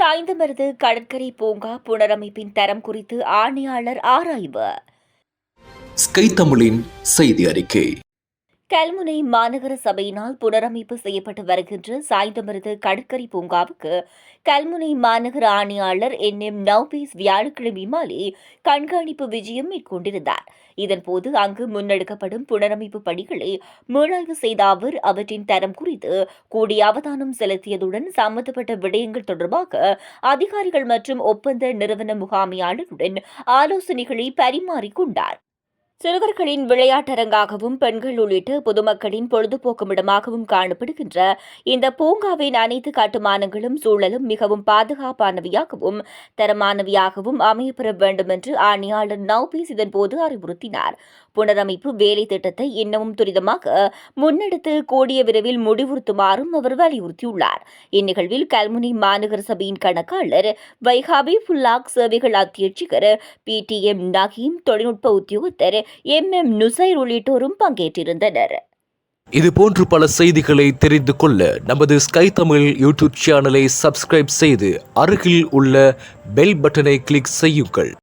சாய்ந்தமருது கடற்கரை பூங்கா புனரமைப்பின் தரம் குறித்து ஆணையாளர் ஆராய்வு. ஸ்கை தமிழின் செய்தி அறிக்கை. கல்முனை மாநகர சபையினால் புனரமைப்பு செய்யப்பட்டு வருகின்ற சாய்ந்தமருது கடற்கரை பூங்காவுக்கு கல்முனை மாநகர ஆணையாளர் என் எம் நவ்பீஸ் வியாழக்கிழமை மாலை கண்காணிப்பு விஜயம் மேற்கொண்டிருந்தார். இதன்போது அங்கு முன்னெடுக்கப்படும் புனரமைப்பு பணிகளை மீளாய்வு செய்த அவர் அவற்றின் தரம் குறித்து கூடிய அவதானம் செலுத்தியதுடன் சம்பந்தப்பட்ட விடயங்கள் தொடர்பாக அதிகாரிகள் மற்றும் ஒப்பந்த நிறுவன முகாமையாளருடன் ஆலோசனைகளை பரிமாறிக்கொண்டார். சிறுவர்களின் விளையாட்டரங்காகவும் பெண்கள் உள்ளிட்ட பொதுமக்களின் பொழுதுபோக்கும் இடமாகவும் காணப்படுகின்ற இந்த பூங்காவின் அனைத்து கட்டுமானங்களும் சூழலும் மிகவும் பாதுகாப்பானவையாகவும் தரமானவையாகவும் அமையப்பெற வேண்டும் என்று ஆணையாளர் நவ்பீஸ் இதன்போது அறிவுறுத்தினார். புனரமைப்பு வேலை திட்டத்தை இன்னமும் துரிதமாக முன்னெடுத்து கூடிய விரைவில் முடிவுறுத்துமாறும் அவர் வலியுறுத்தியுள்ளார். இந்நிகழ்வில் கல்முனை மாநகர சபையின் கணக்காளர் வைகாபி ஃபுல்லாக் சேவைகள் அத்தியட்சிகர் பி டி எம் நகீம் தொழில்நுட்ப உத்தியோகத்தர் எம் எம் நுசைர் உள்ளிட்டோரும் பங்கேற்றிருந்தனர். இதுபோன்று பல செய்திகளை தெரிந்து கொள்ள நமது ஸ்கை தமிழ் யூடியூப் சேனலை சப்ஸ்கிரைப் செய்து அருகில் உள்ள பெல் பட்டனை கிளிக் செய்யுங்கள்.